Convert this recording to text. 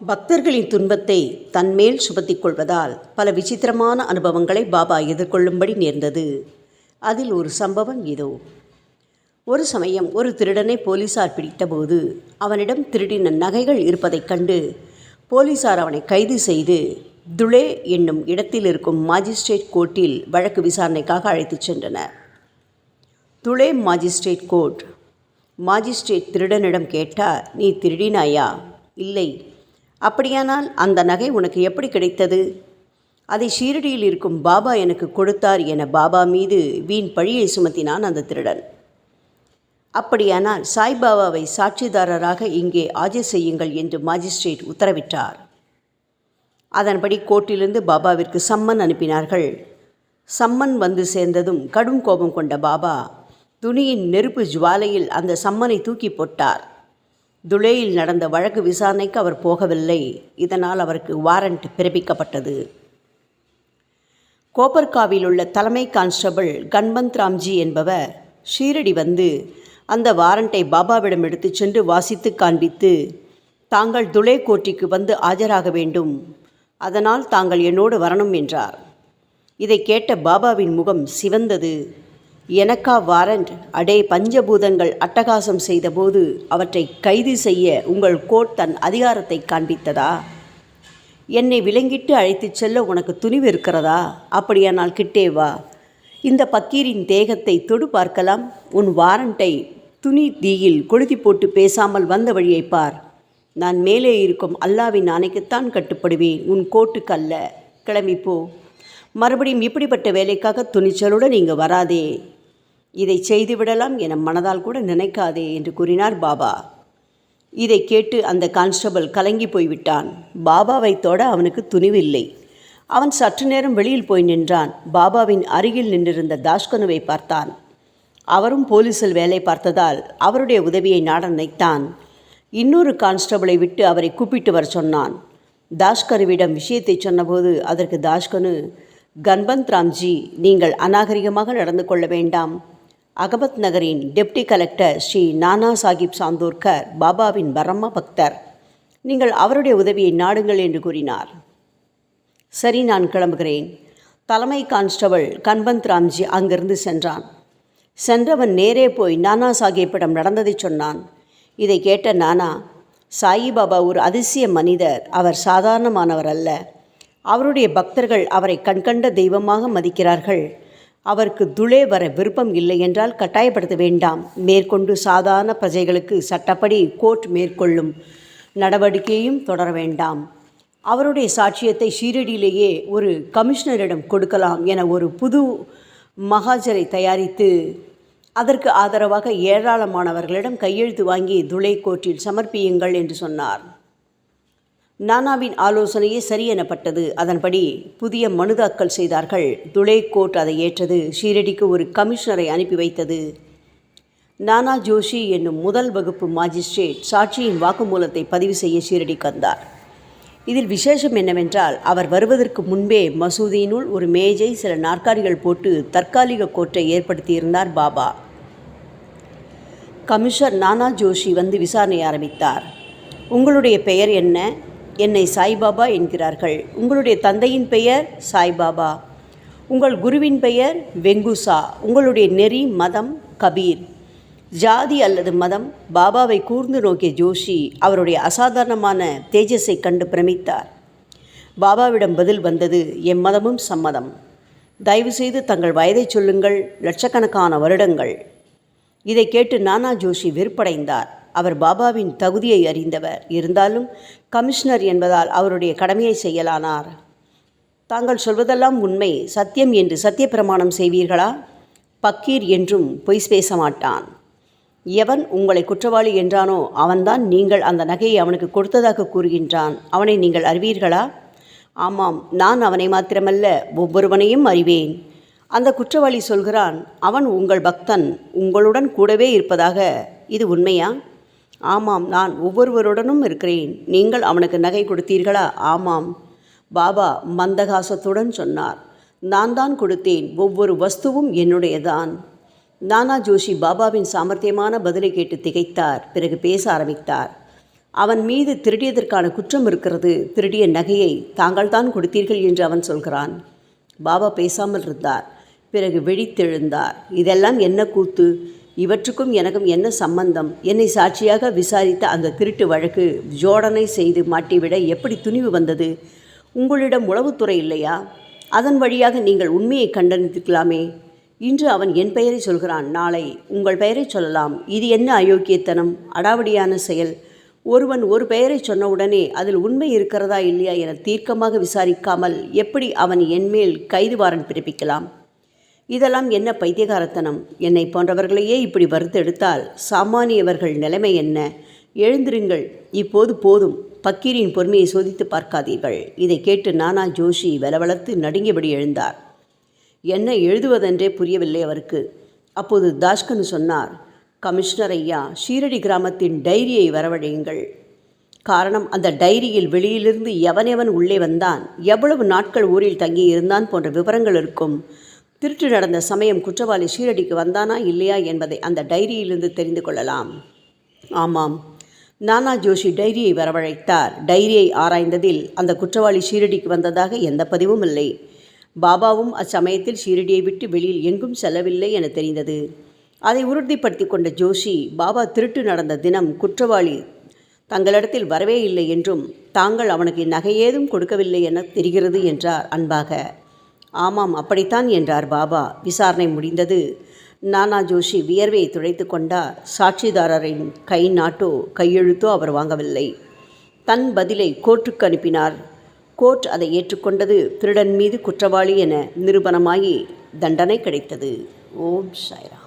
பக்தர்களின் துன்பத்தை தன்மேல் சுமத்திக் கொள்வதால் பல விசித்திரமான அனுபவங்களை பாபா எதிர்கொள்ளும்படி நேர்ந்தது. அதில் ஒரு சம்பவம் இதோ. ஒரு சமயம் ஒரு திருடனை போலீசார் பிடித்தபோது அவனிடம் திருடின நகைகள் இருப்பதைக் கண்டு போலீசார் அவனை கைது செய்து துளே என்னும் இடத்தில் இருக்கும் மாஜிஸ்ட்ரேட் கோர்ட்டில் வழக்கு விசாரணைக்காக அழைத்துச் சென்றனர். துளே மாஜிஸ்ட்ரேட் கோர்ட் மாஜிஸ்ட்ரேட் திருடனிடம் கேட்டார் நீ திருடினாயா? இல்லை. அப்படியானால் அந்த நகை உனக்கு எப்படி கிடைத்தது? அதை ஷீரடியில் இருக்கும் பாபா எனக்கு கொடுத்தார் என பாபா மீது வீண் பழியை சுமத்தினான் அந்த திருடன். அப்படியானால் சாய்பாபாவை சாட்சிதாரராக இங்கே ஆஜர் செய்யுங்கள் என்று மாஜிஸ்ட்ரேட் உத்தரவிட்டார். அதன்படி கோர்ட்டிலிருந்து பாபாவிற்கு சம்மன் அனுப்பினார்கள். சம்மன் வந்து சேர்ந்ததும் கடும் கோபம் கொண்ட பாபா துணியின் நெருப்பு ஜுவாலையில் அந்த சம்மனை தூக்கி போட்டார். துளேயில் நடந்த வழக்கு விசாரணைக்கு அவர் போகவில்லை. இதனால் அவருக்கு வாரண்ட் பிறப்பிக்கப்பட்டது. கோபர்காவில் உள்ள தலைமை கான்ஸ்டபிள் கன்வந்த் ராம்ஜி என்பவர் ஷீரடி வந்து அந்த வாரண்டை பாபாவிடம் எடுத்துச் சென்று வாசித்து காண்பித்து தாங்கள் துளே கோட்டிக்கு வந்து ஆஜராக வேண்டும். அதனால் தாங்கள் என்னோடு வரணும் என்றார். இதை கேட்ட பாபாவின் முகம் சிவந்தது. எனக்கா வாரண்ட். அடே பஞ்சபூதங்கள் அட்டகாசம் செய்தபோது அவற்றை கைது செய்ய உங்கள் கோர்ட் தன் அதிகாரத்தை காண்பித்ததா? என்னை விலங்கிட்டு அழைத்துச் செல்ல உனக்கு துணிவு இருக்கிறதா? அப்படியானால் கிட்டே வா. இந்த பக்கீரின் தேகத்தை தொடு பார்க்கலாம். உன் வாரண்டை துணி தீயில் கொளுத்தி போட்டு பேசாமல் வந்த வழியை பார். நான் மேலே இருக்கும் அல்லாவின் ஆணைக்குத்தான் கட்டுப்படுவேன். உன் கோட்டுக்கு அல்ல. கிளம்பிப்போ மறுபடியும் இப்படிப்பட்ட வேலைக்காக துணிச்சலுடன் நீங்கள் வராதே. இதை செய்துவிடலாம் என மனதால் கூட நினைக்காதே என்று கூறினார் பாபா. இதை கேட்டு அந்த கான்ஸ்டபிள் கலங்கி போய்விட்டான். பாபாவை தொட அவனுக்கு துணிவில்லை. அவன் சற்று நேரம் வெளியில் போய் நின்றான். பாபாவின் அருகில் நின்றிருந்த தாஷ்கனுவை பார்த்தான். அவரும் போலீஸில் வேலை பார்த்ததால் அவருடைய உதவியை நாட நினைத்தான். இன்னொரு கான்ஸ்டபிளை விட்டு அவரை கூப்பிட்டு வர சொன்னான். தாஷ்கருவிடம் விஷயத்தை சொன்னபோது அதற்கு தாஷ்கனு கன்பந்த் ராம்ஜி நீங்கள் அநாகரிகமாக நடந்து கொள்ள வேண்டாம். அகமத் நகரின் டெப்டி கலெக்டர் ஸ்ரீ நானா சாஹிப் சாந்தோர்கர் பாபாவின் பரம பக்தர். நீங்கள் அவருடைய உதவியை நாடுங்கள் என்று கூறினார். சரி நான் கிளம்புகிறேன். தலைமை கான்ஸ்டபிள் கன்பந்த் ராம்ஜி அங்கிருந்து சென்றான். சென்றவன் நேரே போய் நானா சாஹிப்பிடம் நடந்ததை சொன்னான். இதை கேட்ட நானா சாயிபாபா ஒரு அதிசய மனிதர். அவர் சாதாரணமானவர் அல்ல. அவருடைய பக்தர்கள் அவரை கண்கண்ட தெய்வமாக மதிக்கிறார்கள். அவருக்கு துளே வர விருப்பம் இல்லை என்றால் கட்டாயப்படுத்த வேண்டாம். மேற்கொண்டு சாதாரண பிரஜைகளுக்கு சட்டப்படி கோர்ட் மேற்கொள்ளும் நடவடிக்கையும் தொடர வேண்டாம். அவருடைய சாட்சியத்தை ஷீரடியிலேயே ஒரு கமிஷனரிடம் கொடுக்கலாம் என ஒரு புது மகாஜரை தயாரித்து அதற்கு ஆதரவாக ஏராளமானவர்களிடம் கையெழுத்து வாங்கி துளை கோர்ட்டில் சமர்ப்பியுங்கள் என்று சொன்னார். நானாவின் ஆலோசனையே சரி எனப்பட்டது. அதன்படி புதிய மனு தாக்கல் செய்தார்கள். துளே கோர்ட் அதை ஏற்றது. ஷீரடிக்கு ஒரு கமிஷனரை அனுப்பி வைத்தது. நானா ஜோஷி என்னும் முதல் வகுப்பு மாஜிஸ்ட்ரேட் சாட்சியின் வாக்குமூலத்தை பதிவு செய்ய ஷீரடிக்கு வந்தார். இதில் விசேஷம் என்னவென்றால் அவர் வருவதற்கு முன்பே மசூதியினுள் ஒரு மேஜை சில நாற்காலிகள் போட்டு தற்காலிக கோர்ட்டை ஏற்படுத்தியிருந்தார் பாபா. கமிஷனர் நானா ஜோஷி வந்து விசாரணை ஆரம்பித்தார். உங்களுடைய பெயர் என்ன? என்னை சாய்பாபா என்கிறார்கள். உங்களுடைய தந்தையின் பெயர் சாய்பாபா. உங்கள் குருவின் பெயர் வெங்குசா. உங்களுடைய நெறி மதம் கபீர். ஜாதி அல்லது மதம் பாபாவை கூர்ந்து நோக்கிய ஜோஷி அவருடைய அசாதாரணமான தேஜஸை கண்டு பிரமித்தார். பாபாவிடம் பதில் வந்தது எம் மதமும் சம்மதம். தயவுசெய்து தங்கள் வயதை சொல்லுங்கள் லட்சக்கணக்கான வருடங்கள். இதை கேட்டு நானா ஜோஷி வெறுப்படைந்தார். அவர் பாபாவின் தகுதியை அறிந்தவர். இருந்தாலும் கமிஷனர் என்பதால் அவருடைய கடமையை செய்யலானார். தாங்கள் சொல்வதெல்லாம் உண்மை. சத்தியம் என்று சத்திய பிரமாணம் செய்வீர்களா? பக்கீர் என்றும் பொய் பேச மாட்டான். எவன் உங்களை குற்றவாளி என்றானோ அவன்தான் நீங்கள் அந்த நகையை அவனுக்கு கொடுத்ததாக கூறுகின்றான். அவனை நீங்கள் அறிவீர்களா? ஆமாம் நான் அவனை மாத்திரமல்ல ஒவ்வொருவனையும் அறிவேன். அந்த குற்றவாளி சொல்கிறான் அவன் உங்கள் பக்தன் உங்களுடன் கூடவே இருப்பதாக. இது உண்மையா? ஆமாம் நான் ஒவ்வொருவருடனும் இருக்கிறேன். நீங்கள் அவனுக்கு நகை கொடுத்தீர்களா? ஆமாம். பாபா மந்தகாசத்துடன் சொன்னார். நான் தான் கொடுத்தேன் ஒவ்வொரு வஸ்துவும் என்னுடையதான். நானா ஜோஷி பாபாவின் சாமர்த்தியமான பதிலை கேட்டு திகைத்தார் பிறகு பேச ஆரம்பித்தார். அவன் மீது திருடியதற்கான குற்றம் இருக்கிறது திருடிய நகையை தாங்கள் தான் கொடுத்தீர்கள் என்று அவன் சொல்கிறான். பாபா பேசாமல் இருந்தார் பிறகு வெடித்தெழுந்தார் இதெல்லாம் என்ன கூத்து? இவற்றுக்கும் எனக்கும் என்ன சம்பந்தம்? என்னை சாட்சியாக விசாரித்த அந்த திருட்டு வழக்கு ஜோடனை செய்து மாட்டிவிட எப்படி துணிவு வந்தது? உங்களிடம் உளவுத்துறை இல்லையா? அதன் வழியாக நீங்கள் உண்மையை கண்டனித்துக்கலாமே இன்று அவன் என் பெயரை சொல்கிறான். நாளை உங்கள் பெயரை சொல்லலாம். இது என்ன அயோக்கியத்தனம்? அடாவடியான செயல். ஒருவன் ஒரு பெயரை சொன்னவுடனே அதில் உண்மை இருக்கிறதா இல்லையா என தீர்க்கமாக விசாரிக்காமல் எப்படி அவன் என்மேல் கைது வாரன் பிறப்பிக்கலாம்? இதெல்லாம் என்ன பைத்தியகாரத்தனம்? என்னை போன்றவர்களையே இப்படி வறுத்தெடுத்தால் சாமானியவர்கள் நிலைமை என்ன? எழுந்திருங்கள். இப்போது போதும். பக்கீரின் பொறுமையை சோதித்து பார்க்காதீர்கள். இதை கேட்டு நானா ஜோஷி வெலவெலத்து நடுங்கியபடி எழுந்தார். என்ன எழுதுவதென்றே புரியவில்லை அவருக்கு. அப்போது தாஷ்கன் சொன்னார் கமிஷனர் ஐயா ஷீரடி கிராமத்தின் டைரியை வரவழையுங்கள். காரணம் அந்த டைரியில் வெளியிலிருந்து எவனெவன் உள்ளே வந்தான்? எவ்வளவு நாட்கள் ஊரில் தங்கி இருந்தான் போன்ற விவரங்கள் இருக்கும். திருட்டு நடந்த சமயம் குற்றவாளி ஷீரடிக்கு வந்தானா இல்லையா என்பதை அந்த டைரியிலிருந்து தெரிந்து கொள்ளலாம். ஆமாம். நானா ஜோஷி டைரியை வரவழைத்தார். டைரியை ஆராய்ந்ததில் அந்த குற்றவாளி ஷீரடிக்கு வந்ததாக எந்த பதிவும் இல்லை. பாபாவும் அச்சமயத்தில் ஷீரடியை விட்டு வெளியில் எங்கும் செல்லவில்லை என தெரிந்தது. அதை உறுதிப்படுத்தி கொண்ட ஜோஷி பாபா திருட்டு நடந்த தினம் குற்றவாளி தங்களிடத்தில் வரவே இல்லை என்றும் தாங்கள் அவனுக்கு நகையேதும் கொடுக்கவில்லை என தெரிகிறது என்றார் அன்பாக. ஆமாம் அப்படித்தான் என்றார் பாபா. விசாரணை முடிந்தது. நானா ஜோஷி வியர்வையை துடைத்து கொண்டார் சாட்சிதாரரின் கை நாட்டோ கையெழுத்தோ அவர் வாங்கவில்லை. தன் பதிலை கோர்ட்டுக்கு அனுப்பினார். கோர்ட் அதை ஏற்றுக்கொண்டது திருடன் மீது குற்றவாளி என நிரூபணமாகி தண்டனை கிடைத்தது. ஓம் சாய்ரா